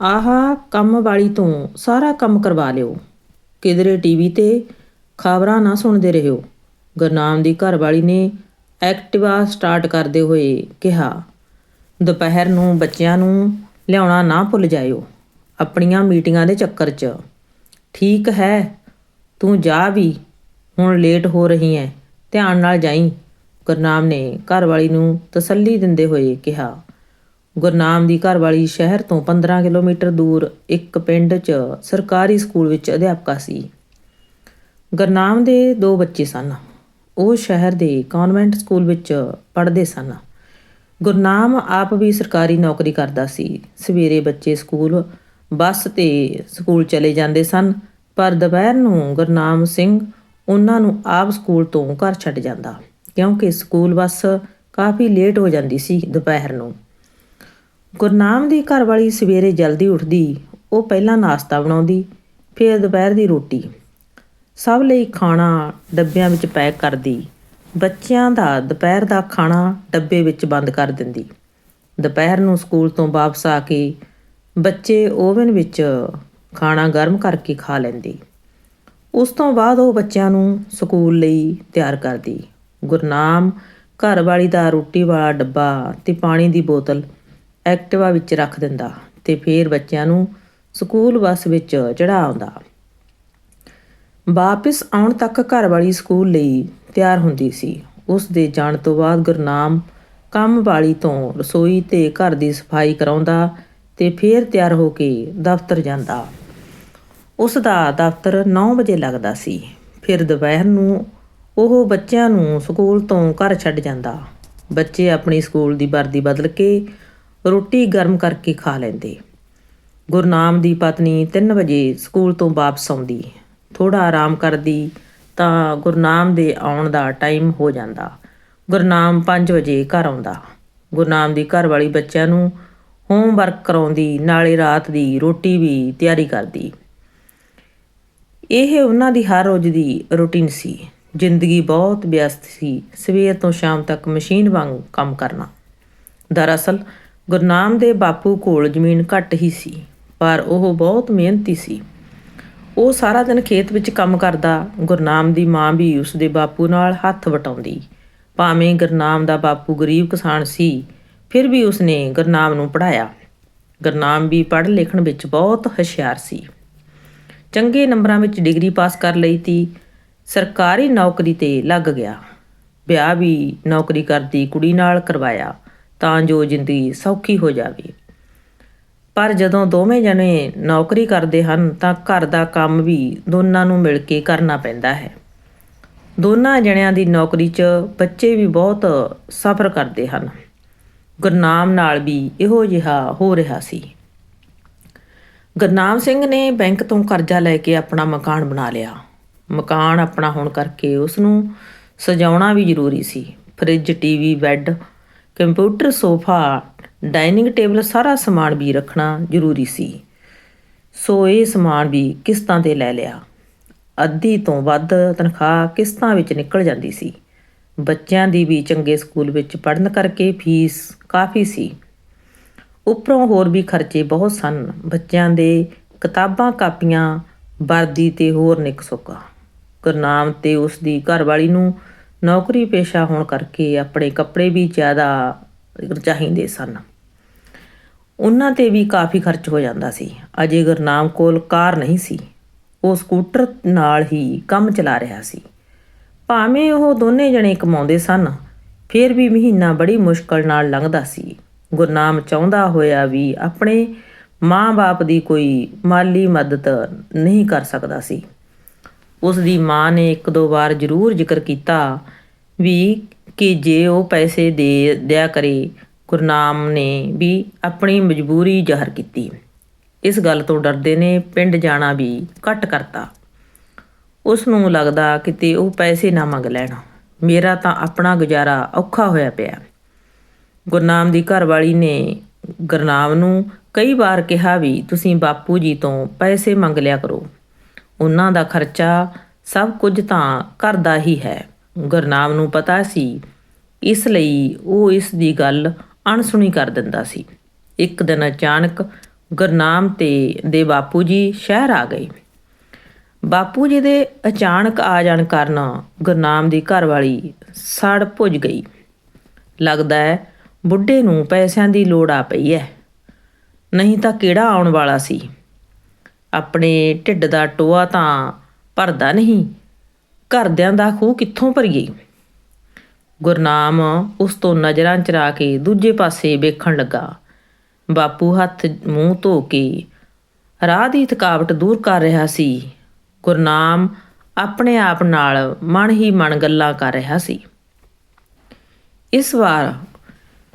ਆਹਾ, ਕੰਮ ਵਾਲੀ ਤੋਂ ਸਾਰਾ ਕੰਮ ਕਰਵਾ ਲਿਓ। ਕਿਧਰੇ ਟੀਵੀ ਤੇ ਖਬਰਾਂ ਨਾ ਸੁਣਦੇ ਰਹਿਓ। ਗੁਰਨਾਮ ਦੀ ਘਰਵਾਲੀ ਨੇ ਐਕਟਿਵਾ ਸਟਾਰਟ ਕਰਦੇ ਹੋਏ ਕਿਹਾ, ਦੁਪਹਿਰ ਨੂੰ ਬੱਚਿਆਂ ਨੂੰ ਲਿਆਉਣਾ ਨਾ ਭੁੱਲ ਜਾਇਓ, ਆਪਣੀਆਂ ਮੀਟਿੰਗਾਂ ਦੇ ਚੱਕਰ 'ਚ। ਠੀਕ ਹੈ, ਤੂੰ ਜਾ ਵੀ, ਹੁਣ ਲੇਟ ਹੋ ਰਹੀ ਹੈ ਧਿਆਨ ਨਾਲ ਜਾਈ। ਗੁਰਨਾਮ ਨੇ ਘਰਵਾਲੀ ਨੂੰ ਤਸੱਲੀ ਦਿੰਦੇ ਹੋਏ ਕਿਹਾ ਗੁਰਨਾਮ ਦੀ ਘਰਵਾਲੀ ਸ਼ਹਿਰ ਤੋਂ 15 ਕਿਲੋਮੀਟਰ ਦੂਰ ਇੱਕ ਪਿੰਡ 'ਚ ਸਰਕਾਰੀ ਸਕੂਲ ਵਿੱਚ ਅਧਿਆਪਕਾ ਸੀ। ਗੁਰਨਾਮ ਦੇ ਦੋ ਬੱਚੇ ਸਨ। ਉਹ ਸ਼ਹਿਰ ਦੇ ਕਨਵੈਂਟ ਸਕੂਲ ਵਿੱਚ ਪੜ੍ਹਦੇ ਸਨ। ਗੁਰਨਾਮ ਆਪ ਵੀ ਸਰਕਾਰੀ ਨੌਕਰੀ ਕਰਦਾ ਸੀ। ਸਵੇਰੇ ਬੱਚੇ ਸਕੂਲ, ਬੱਸ ਤੇ ਸਕੂਲ ਚਲੇ ਜਾਂਦੇ ਸਨ, ਪਰ ਦੁਪਹਿਰ ਨੂੰ ਗੁਰਨਾਮ ਸਿੰਘ ਉਹਨਾਂ ਨੂੰ ਆਪ ਸਕੂਲ ਤੋਂ ਘਰ ਛੱਡ ਜਾਂਦਾ, ਕਿਉਂਕਿ ਸਕੂਲ ਬੱਸ ਕਾਫੀ ਲੇਟ ਹੋ ਜਾਂਦੀ ਸੀ ਦੁਪਹਿਰ ਨੂੰ। ਗੁਰਨਾਮ ਦੀ ਘਰਵਾਲੀ ਸਵੇਰੇ ਜਲਦੀ ਉੱਠਦੀ, ਉਹ ਪਹਿਲਾਂ ਨਾਸ਼ਤਾ ਬਣਾਉਂਦੀ, ਫਿਰ ਦੁਪਹਿਰ ਦੀ ਰੋਟੀ। ਸਭ ਲਈ ਖਾਣਾ ਡੱਬਿਆਂ ਵਿੱਚ ਪੈਕ ਕਰਦੀ। ਬੱਚਿਆਂ ਦਾ ਦੁਪਹਿਰ ਦਾ ਖਾਣਾ ਡੱਬੇ ਵਿੱਚ ਬੰਦ ਕਰ ਦਿੰਦੀ। ਦੁਪਹਿਰ ਨੂੰ ਸਕੂਲ ਤੋਂ ਵਾਪਸ ਆ ਕੇ ਬੱਚੇ ਓਵਨ ਵਿੱਚ ਖਾਣਾ ਗਰਮ ਕਰਕੇ ਖਾ ਲੈਂਦੀ। ਉਸ ਤੋਂ ਬਾਅਦ ਉਹ ਬੱਚਿਆਂ ਨੂੰ ਸਕੂਲ ਲਈ ਤਿਆਰ ਕਰਦੀ। ਗੁਰਨਾਮ ਘਰਵਾਲੀ ਦਾ ਰੋਟੀ ਵਾਲਾ ਡੱਬਾ ਤੇ ਪਾਣੀ ਦੀ ਬੋਤਲ ਐਕਟਿਵਾ ਵਿੱਚ ਰੱਖ ਦਿੰਦਾ ਤੇ ਫੇਰ ਬੱਚਿਆਂ ਨੂੰ ਸਕੂਲ ਬੱਸ ਵਿੱਚ ਚੜਾ ਆਉਂਦਾ। ਵਾਪਸ ਆਉਣ ਤੱਕ ਘਰ ਵਾਲੀ ਸਕੂਲ ਲਈ ਤਿਆਰ ਹੁੰਦੀ ਸੀ। ਉਸ ਦੇ ਜਾਣ ਤੋਂ ਬਾਅਦ ਗੁਰਨਾਮ ਕੰਮ ਵਾਲੀ ਤੋਂ ਰਸੋਈ ਤੇ ਘਰ ਦੀ ਸਫ਼ਾਈ ਕਰਾਉਂਦਾ ਤੇ ਫੇਰ ਤਿਆਰ ਹੋ ਕੇ ਦਫ਼ਤਰ ਜਾਂਦਾ। ਉਸ ਦਾ ਦਫ਼ਤਰ 9 ਵਜੇ ਲੱਗਦਾ ਸੀ। ਫਿਰ ਦੁਪਹਿਰ ਨੂੰ ਉਹ ਬੱਚਿਆਂ ਨੂੰ ਸਕੂਲ ਤੋਂ ਘਰ ਛੱਡ ਜਾਂਦਾ। ਬੱਚੇ ਆਪਣੀ ਸਕੂਲ ਦੀ ਵਰਦੀ ਬਦਲ ਕੇ ਰੋਟੀ ਗਰਮ ਕਰਕੇ ਖਾ ਲੈਂਦੇ। ਗੁਰਨਾਮ ਦੀ ਪਤਨੀ 3 ਵਜੇ ਸਕੂਲ ਤੋਂ ਵਾਪਸ ਆਉਂਦੀ। ਥੋੜਾ ਆਰਾਮ ਕਰਦੀ ਤਾਂ ਗੁਰਨਾਮ ਦੇ ਆਉਣ ਦਾ ਟਾਈਮ ਹੋ ਜਾਂਦਾ। ਗੁਰਨਾਮ 5 ਵਜੇ ਘਰ ਆਉਂਦਾ। ਗੁਰਨਾਮ ਦੀ ਘਰ ਵਾਲੀ ਬੱਚਿਆਂ ਨੂੰ ਹੋਮਵਰਕ ਕਰਾਉਂਦੀ, ਨਾਲੇ ਰਾਤ ਦੀ ਰੋਟੀ ਵੀ ਤਿਆਰੀ ਕਰਦੀ। ਇਹ ਉਹਨਾਂ ਦੀ ਹਰ ਰੋਜ਼ ਦੀ ਰੁਟੀਨ ਸੀ। ਜ਼ਿੰਦਗੀ ਬਹੁਤ ਵਿਅਸਤ ਸੀ। ਸਵੇਰ ਤੋਂ ਸ਼ਾਮ ਤੱਕ ਮਸ਼ੀਨ ਵਾਂਗ ਕੰਮ ਕਰਨਾ। ਦਰਅਸਲ ਗੁਰਨਾਮ ਦੇ ਬਾਪੂ ਕੋਲ ਜ਼ਮੀਨ ਘੱਟ ਹੀ ਸੀ, ਪਰ ਉਹ ਬਹੁਤ ਮਿਹਨਤੀ ਸੀ। ਉਹ ਸਾਰਾ ਦਿਨ ਖੇਤ ਵਿੱਚ ਕੰਮ ਕਰਦਾ, ਗੁਰਨਾਮ ਦੀ ਮਾਂ ਵੀ ਉਸ ਦੇ ਬਾਪੂ ਨਾਲ ਹੱਥ ਵਟਾਉਂਦੀ। ਭਾਵੇਂ ਗੁਰਨਾਮ ਦਾ ਬਾਪੂ ਗਰੀਬ ਕਿਸਾਨ ਸੀ, ਫਿਰ ਵੀ ਉਸਨੇ ਗੁਰਨਾਮ ਨੂੰ ਪੜਾਇਆ ਗੁਰਨਾਮ ਵੀ ਪੜ੍ਹ ਲਿਖਣ ਵਿੱਚ ਬਹੁਤ ਹੁਸ਼ਿਆਰ ਸੀ। ਚੰਗੇ ਨੰਬਰਾਂ ਵਿੱਚ ਡਿਗਰੀ ਪਾਸ ਕਰ ਲਈ ਤੀ, ਸਰਕਾਰੀ ਨੌਕਰੀ ਤੇ ਲੱਗ ਗਿਆ। ਵਿਆਹ ਵੀ ਨੌਕਰੀ ਕਰਦੀ ਕੁੜੀ ਨਾਲ ਕਰਵਾਇਆ। ਤਾਂ ਜੋ ਜ਼ਿੰਦਗੀ ਸੌਖੀ ਹੋ ਜਾਵੇ। ਪਰ ਜਦੋਂ ਦੋਵੇਂ ਜਣੇ ਨੌਕਰੀ ਕਰਦੇ ਹਨ, ਤਾਂ ਘਰ ਦਾ ਕੰਮ ਵੀ ਦੋਨਾਂ ਨੂੰ ਮਿਲ ਕੇ ਕਰਨਾ ਪੈਂਦਾ ਹੈ। ਦੋਨਾਂ ਜਣਿਆਂ ਦੀ ਨੌਕਰੀ 'ਚ ਬੱਚੇ ਵੀ ਬਹੁਤ ਸਫਰ ਕਰਦੇ ਹਨ। ਗੁਰਨਾਮ ਨਾਲ ਵੀ ਇਹੋ ਜਿਹਾ ਹੋ ਰਿਹਾ ਸੀ। ਗੁਰਨਾਮ ਸਿੰਘ ਨੇ ਬੈਂਕ ਤੋਂ ਕਰਜ਼ਾ ਲੈ ਕੇ ਆਪਣਾ ਮਕਾਨ ਬਣਾ ਲਿਆ। ਮਕਾਨ ਆਪਣਾ ਹੋਣ ਕਰਕੇ ਉਸ ਨੂੰ ਸਜਾਉਣਾ ਵੀ ਜ਼ਰੂਰੀ ਸੀ। Fridge, TV, bed computer, sofa dining table, ਸਾਰਾ ਸਮਾਨ ਵੀ ਰੱਖਣਾ ਜ਼ਰੂਰੀ ਸੀ। ਸੋ ਇਹ ਸਮਾਨ ਵੀ ਕਿਸ਼ਤਾਂ ਤੇ ਲੈ ਲਿਆ। ਅੱਧੀ ਤੋਂ ਵੱਧ ਤਨਖਾਹ ਕਿਸ਼ਤਾਂ ਵਿੱਚ ਨਿਕਲ ਜਾਂਦੀ ਸੀ। ਬੱਚਿਆਂ ਦੀ ਵੀ ਚੰਗੇ ਸਕੂਲ ਵਿੱਚ ਪੜ੍ਹਨ ਕਰਕੇ ਫੀਸ ਕਾਫੀ ਸੀ। ਉੱਪਰੋਂ ਹੋਰ ਵੀ ਖਰਚੇ ਬਹੁਤ ਸਨ। ਬੱਚਿਆਂ ਦੇ ਕਿਤਾਬਾਂ, ਕਾਪੀਆਂ, ਵਰਦੀ ਤੇ ਹੋਰ ਨਿਕ ਸੁੱਕਾ ਗੁਰਨਾਮ ਤੇ ਉਸ ਦੀ ਘਰਵਾਲੀ ਨੂੰ ਨੌਕਰੀ ਪੇਸ਼ਾ ਹੋਣ ਕਰਕੇ ਆਪਣੇ ਕੱਪੜੇ ਵੀ ਜ਼ਿਆਦਾ ਚਾਹੀਦੇ ਸਨ। ਉਹਨਾਂ ਤੇ ਵੀ ਕਾਫੀ ਖਰਚ ਹੋ ਜਾਂਦਾ ਸੀ। ਅਜੇ ਗੁਰਨਾਮ ਕੋਲ ਕਾਰ ਨਹੀਂ ਸੀ। ਉਹ ਸਕੂਟਰ ਨਾਲ ਹੀ ਕੰਮ ਚਲਾ ਰਿਹਾ ਸੀ। ਭਾਵੇਂ ਉਹ ਦੋਨੇ ਜਣੇ ਕਮਾਉਂਦੇ ਸਨ, ਫਿਰ ਵੀ ਮਹੀਨਾ ਬੜੀ ਮੁਸ਼ਕਲ ਨਾਲ ਲੰਘਦਾ ਸੀ। ਗੁਰਨਾਮ ਚਾਹੁੰਦਾ ਹੋਇਆ ਵੀ ਆਪਣੇ ਮਾਂ-ਬਾਪ ਦੀ ਕੋਈ ਮਾਲੀ ਮਦਦ ਨਹੀਂ ਕਰ ਸਕਦਾ ਸੀ। ਉਸ ਦੀ ਮਾਂ ਨੇ ਇੱਕ ਦੋ ਵਾਰ ਜ਼ਰੂਰ ਜ਼ਿਕਰ ਕੀਤਾ ਵੀ ਕਿ ਜੇ ਉਹ ਪੈਸੇ ਦੇ ਦਿਆ ਕਰੇ, ਗੁਰਨਾਮ ਨੇ ਵੀ ਆਪਣੀ ਮਜਬੂਰੀ ਜ਼ਾਹਰ ਕੀਤੀ। ਇਸ ਗੱਲ ਤੋਂ ਡਰਦੇ ਨੇ, ਪਿੰਡ ਜਾਣਾ ਵੀ ਘੱਟ ਕਰਤਾ। ਉਸ ਨੂੰ ਲੱਗਦਾ ਕਿਤੇ ਉਹ ਪੈਸੇ ਨਾ ਮੰਗ ਲੈਣ। ਮੇਰਾ ਤਾਂ ਆਪਣਾ ਗੁਜ਼ਾਰਾ ਔਖਾ ਹੋਇਆ ਪਿਆ। ਗੁਰਨਾਮ ਦੀ ਘਰਵਾਲੀ ਨੇ ਗੁਰਨਾਮ ਨੂੰ ਕਈ ਵਾਰ ਕਿਹਾ ਵੀ, ਤੁਸੀਂ ਬਾਪੂ ਜੀ ਤੋਂ ਪੈਸੇ ਮੰਗ ਲਿਆ ਕਰੋ। ਉਹਨਾਂ ਦਾ ਖਰਚਾ ਸਭ ਕੁਝ ਤਾਂ ਘਰ ਦਾ ਹੀ ਹੈ। ਗੁਰਨਾਮ ਨੂੰ ਪਤਾ ਸੀ। ਇਸ ਲਈ ਉਹ ਇਸ ਦੀ ਗੱਲ ਅਣਸੁਣੀ ਕਰ ਦਿੰਦਾ ਸੀ। ਇੱਕ ਦਿਨ ਅਚਾਨਕ ਗੁਰਨਾਮ ਤੇ ਦੇ ਬਾਪੂ ਜੀ ਸ਼ਹਿਰ ਆ ਗਏ। ਬਾਪੂ ਜੀ ਦੇ ਅਚਾਨਕ ਆ ਜਾਣ ਕਾਰਨ ਗੁਰਨਾਮ ਦੀ ਘਰਵਾਲੀ ਸੜ ਭੁੱਜ ਗਈ। ਲੱਗਦਾ ਹੈ ਬੁੱਢੇ ਨੂੰ ਪੈਸਿਆਂ ਦੀ ਲੋੜ ਆ ਪਈ ਹੈ। ਨਹੀਂ ਤਾਂ ਕਿਹੜਾ ਆਉਣ ਵਾਲਾ ਸੀ? ਆਪਣੇ ਢਿੱਡ ਦਾ ਟੋਆ ਤਾਂ ਭਰਦਾ ਨਹੀਂ। ਘਰਦਿਆਂ ਦਾ ਖੂਹ ਕਿੱਥੋਂ ਭਰੀਏ? ਗੁਰਨਾਮ ਉਸ ਤੋਂ ਨਜ਼ਰਾਂ ਚਰਾ ਕੇ ਦੂਜੇ ਪਾਸੇ ਵੇਖਣ ਲੱਗਾ। ਬਾਪੂ ਹੱਥ ਮੂੰਹ ਧੋ ਕੇ ਰਾਹ ਦੀ ਥਕਾਵਟ ਦੂਰ ਕਰ ਰਿਹਾ ਸੀ। ਗੁਰਨਾਮ ਆਪਣੇ ਆਪ ਨਾਲ ਮਨ ਹੀ ਮਨ ਗੱਲਾਂ ਕਰ ਰਿਹਾ ਸੀ। ਇਸ ਵਾਰ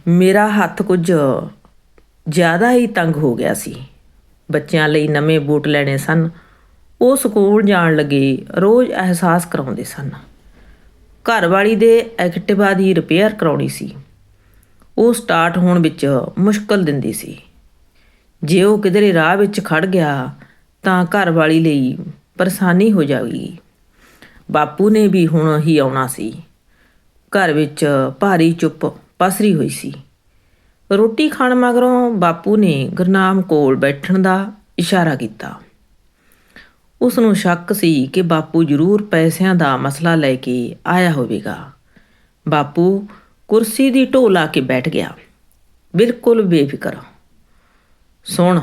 ਮੇਰਾ ਹੱਥ ਕੁਝ ਜ਼ਿਆਦਾ ਹੀ ਤੰਗ ਹੋ ਗਿਆ ਸੀ। ਬੱਚਿਆਂ ਲਈ ਨਵੇਂ ਬੂਟ ਲੈਣੇ ਸਨ, ਉਹ ਸਕੂਲ ਜਾਣ ਲੱਗੇ, ਰੋਜ਼ ਅਹਿਸਾਸ ਕਰਾਉਂਦੇ ਸਨ। ਘਰਵਾਲੀ ਦੇ ਐਕਟਿਵਾ ਦੀ ਰਿਪੇਅਰ ਕਰਾਉਣੀ ਸੀ। ਉਹ ਸਟਾਰਟ ਹੋਣ ਵਿੱਚ ਮੁਸ਼ਕਲ ਦਿੰਦੀ ਸੀ। ਜੇ ਉਹ ਕਿਧਰੇ ਰਾਹ ਵਿੱਚ ਖੜ ਗਿਆ, ਤਾਂ ਘਰਵਾਲੀ ਲਈ ਪਰੇਸ਼ਾਨੀ ਹੋ ਜਾਵੇਗੀ। ਬਾਪੂ ਨੇ ਵੀ ਹੁਣ ਹੀ ਆਉਣਾ ਸੀ। ਘਰ ਵਿੱਚ ਭਾਰੀ ਚੁੱਪ ਪਸਰੀ ਹੋਈ ਸੀ। ਰੋਟੀ ਖਾਣ ਮਗਰੋਂ ਬਾਪੂ ਨੇ ਗੁਰਨਾਮ ਕੋਲ ਬੈਠਣ ਦਾ ਇਸ਼ਾਰਾ ਕੀਤਾ। ਉਸ ਨੂੰ ਸ਼ੱਕ ਸੀ ਕਿ ਬਾਪੂ ਜ਼ਰੂਰ ਪੈਸਿਆਂ ਦਾ ਮਸਲਾ ਲੈ ਕੇ ਆਇਆ ਹੋਵੇਗਾ। ਬਾਪੂ ਕੁਰਸੀ ਦੀ ਢੋ ਲਾ ਕੇ ਬੈਠ ਗਿਆ। ਬਿਲਕੁਲ ਬੇਫਿਕਰ। ਸੁਣ,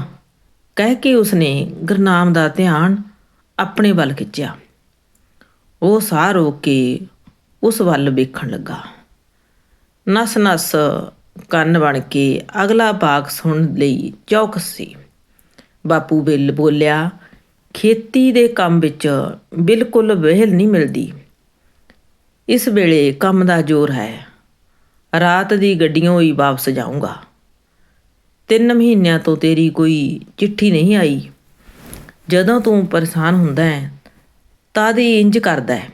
ਕਹਿ ਕੇ ਉਸਨੇ ਗੁਰਨਾਮ ਦਾ ਧਿਆਨ ਆਪਣੇ ਵੱਲ ਖਿੱਚਿਆ। ਉਹ ਸਾਹ ਰੋਕ ਕੇ ਉਸ ਵੱਲ ਵੇਖਣ ਲੱਗਾ। ਨਸ-ਨਸ ਕੰਨ ਬਣ ਕੇ ਅਗਲਾ ਬਾਗ ਸੁਣਨ ਲਈ ਚੌਕਸ ਸੀ। ਬਾਪੂ ਬਿੱਲ ਬੋਲਿਆ, ਖੇਤੀ ਦੇ ਕੰਮ ਵਿੱਚ ਬਿਲਕੁਲ ਵਿਹਲ ਨਹੀਂ ਮਿਲਦੀ। ਇਸ ਵੇਲੇ ਕੰਮ ਦਾ ਜ਼ੋਰ ਹੈ। ਰਾਤ ਦੀ ਗੱਡੀਆਂ ਹੀ ਵਾਪਸ ਜਾਊਂਗਾ। ਤਿੰਨ ਮਹੀਨਿਆਂ ਤੋਂ ਤੇਰੀ ਕੋਈ ਚਿੱਠੀ ਨਹੀਂ ਆਈ। ਜਦੋਂ ਤੂੰ ਪਰੇਸ਼ਾਨ ਹੁੰਦਾ ਹੈ ਤਦ ਹੀ ਇੰਜ ਕਰਦਾ ਹੈ।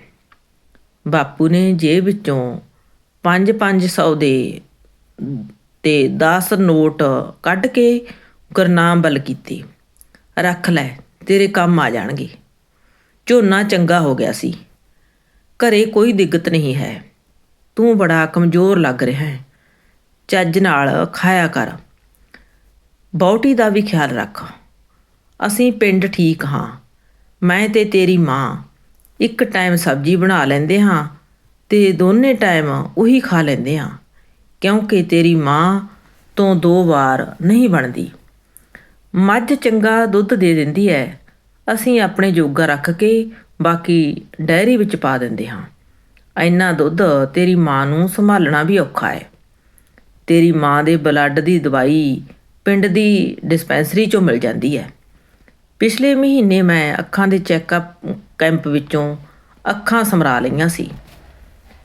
ਬਾਪੂ ਨੇ ਜੇਬ ਵਿੱਚੋਂ 5-500 ਦੇ ਤੇ 10 ਨੋਟ ਕੱਢ ਕੇ ਗੁਰਨਾਮ ਬਲ ਕੀਤੀ। ਰੱਖ ਲੈ, ਤੇਰੇ ਕੰਮ ਆ ਜਾਣਗੇ। ਝੋਨਾ ਚੰਗਾ ਹੋ ਗਿਆ ਸੀ। ਘਰੇ ਕੋਈ ਦਿੱਕਤ ਨਹੀਂ ਹੈ। ਤੂੰ ਬੜਾ ਕਮਜ਼ੋਰ ਲੱਗ ਰਿਹਾ ਹੈ। ਚੱਜ ਨਾਲ ਖਾਇਆ ਕਰ। ਬੌਟੀ ਦਾ ਵੀ ਖਿਆਲ ਰੱਖ। ਅਸੀਂ ਪਿੰਡ ਠੀਕ ਹਾਂ। ਮੈਂ ਤੇ ਤੇਰੀ ਮਾਂ ਇੱਕ ਟਾਈਮ ਸਬਜ਼ੀ ਬਣਾ ਲੈਂਦੇ ਹਾਂ ਤੇ ਦੋਨੇ ਟਾਈਮ ਉਹੀ ਖਾ ਲੈਂਦੇ ਹਾਂ। ਕਿਉਂਕਿ ਤੇਰੀ ਮਾਂ ਤੋਂ ਦੋ ਵਾਰ ਨਹੀਂ ਬਣਦੀ। ਮੱਝ ਚੰਗਾ ਦੁੱਧ ਦੇ ਦਿੰਦੀ ਹੈ ਅਸੀਂ ਆਪਣੇ ਜੋਗਾ ਰੱਖ ਕੇ ਬਾਕੀ ਡੈਰੀ ਵਿੱਚ ਪਾ ਦਿੰਦੇ ਹਾਂ। ਇੰਨਾ ਦੁੱਧ ਤੇਰੀ ਮਾਂ ਨੂੰ ਸੰਭਾਲਣਾ ਵੀ ਔਖਾ ਹੈ ਤੇਰੀ ਮਾਂ ਦੇ ਬਲੱਡ ਦੀ ਦਵਾਈ ਪਿੰਡ ਦੀ ਡਿਸਪੈਂਸਰੀ ਚੋਂ ਮਿਲ ਜਾਂਦੀ ਹੈ ਪਿਛਲੇ ਮਹੀਨੇ ਮੈਂ ਅੱਖਾਂ ਦੇ ਚੈੱਕਅਪ ਕੈਂਪ ਵਿੱਚੋਂ ਅੱਖਾਂ ਸਮਰਾ ਲਈਆਂ ਸੀ।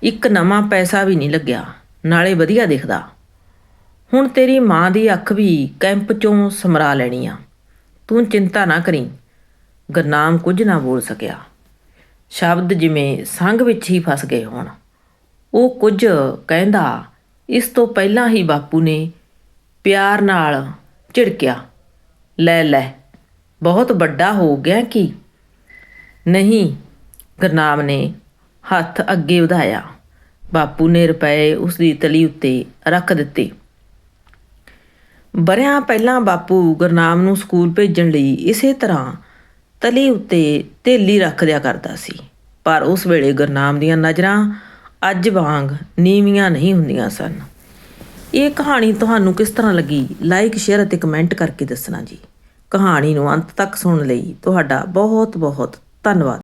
ਇੱਕ ਨਵਾਂ ਪੈਸਾ ਵੀ ਨਹੀਂ ਲੱਗਿਆ। ਨਾਲੇ ਵਧੀਆ ਦਿਖਦਾ। ਹੁਣ ਤੇਰੀ ਮਾਂ ਦੀ ਅੱਖ ਵੀ ਕੈਂਪ ਚੋਂ ਸਮਰਾ ਲੈਣੀ ਆ। ਤੂੰ ਚਿੰਤਾ ਨਾ ਕਰੀ। ਗੁਰਨਾਮ ਕੁਝ ਨਾ ਬੋਲ ਸਕਿਆ। ਸ਼ਬਦ ਜਿਵੇਂ ਸੰਗ ਵਿੱਚ ਹੀ ਫਸ ਗਏ ਹੋਣ। ਉਹ ਕੁਝ ਕਹਿੰਦਾ, ਇਸ ਤੋਂ ਪਹਿਲਾਂ ਹੀ ਬਾਪੂ ਨੇ ਪਿਆਰ ਨਾਲ ਝਿੜਕਿਆ। ਲੈ ਲੈ, ਬਹੁਤ ਵੱਡਾ ਹੋ ਗਿਆ ਕੀ? ਨਹੀਂ, ਗੁਰਨਾਮ ਨੇ ਹੱਥ ਅੱਗੇ ਵਧਾਇਆ। ਬਾਪੂ ਨੇ ਰੁਪਏ ਉਸ ਦੀ ਤਲੀ ਉੱਤੇ ਰੱਖ ਦਿੱਤੇ। ਬਰਿਆਂ ਪਹਿਲਾਂ ਬਾਪੂ ਗੁਰਨਾਮ ਨੂੰ ਸਕੂਲ ਭੇਜਣ ਲਈ ਇਸੇ ਤਰ੍ਹਾਂ ਤਲੀ ਉੱਤੇ ਥੇਲੀ ਰੱਖ ਦਿਆ ਕਰਦਾ ਸੀ। ਪਰ ਉਸ ਵੇਲੇ ਗੁਰਨਾਮ ਦੀਆਂ ਨਜ਼ਰਾਂ ਅੱਜ ਵਾਂਗ ਨੀਵੀਆਂ ਨਹੀਂ ਹੁੰਦੀਆਂ ਸਨ। ਇਹ ਕਹਾਣੀ ਤੁਹਾਨੂੰ ਕਿਸ ਤਰ੍ਹਾਂ ਲੱਗੀ? ਲਾਈਕ ਸ਼ੇਅਰ ਅਤੇ ਕਮੈਂਟ ਕਰਕੇ ਦੱਸਣਾ ਜੀ। ਕਹਾਣੀ ਨੂੰ ਅੰਤ ਤੱਕ ਸੁਣਨ ਲਈ ਤੁਹਾਡਾ ਬਹੁਤ ਬਹੁਤ ਧੰਨਵਾਦ।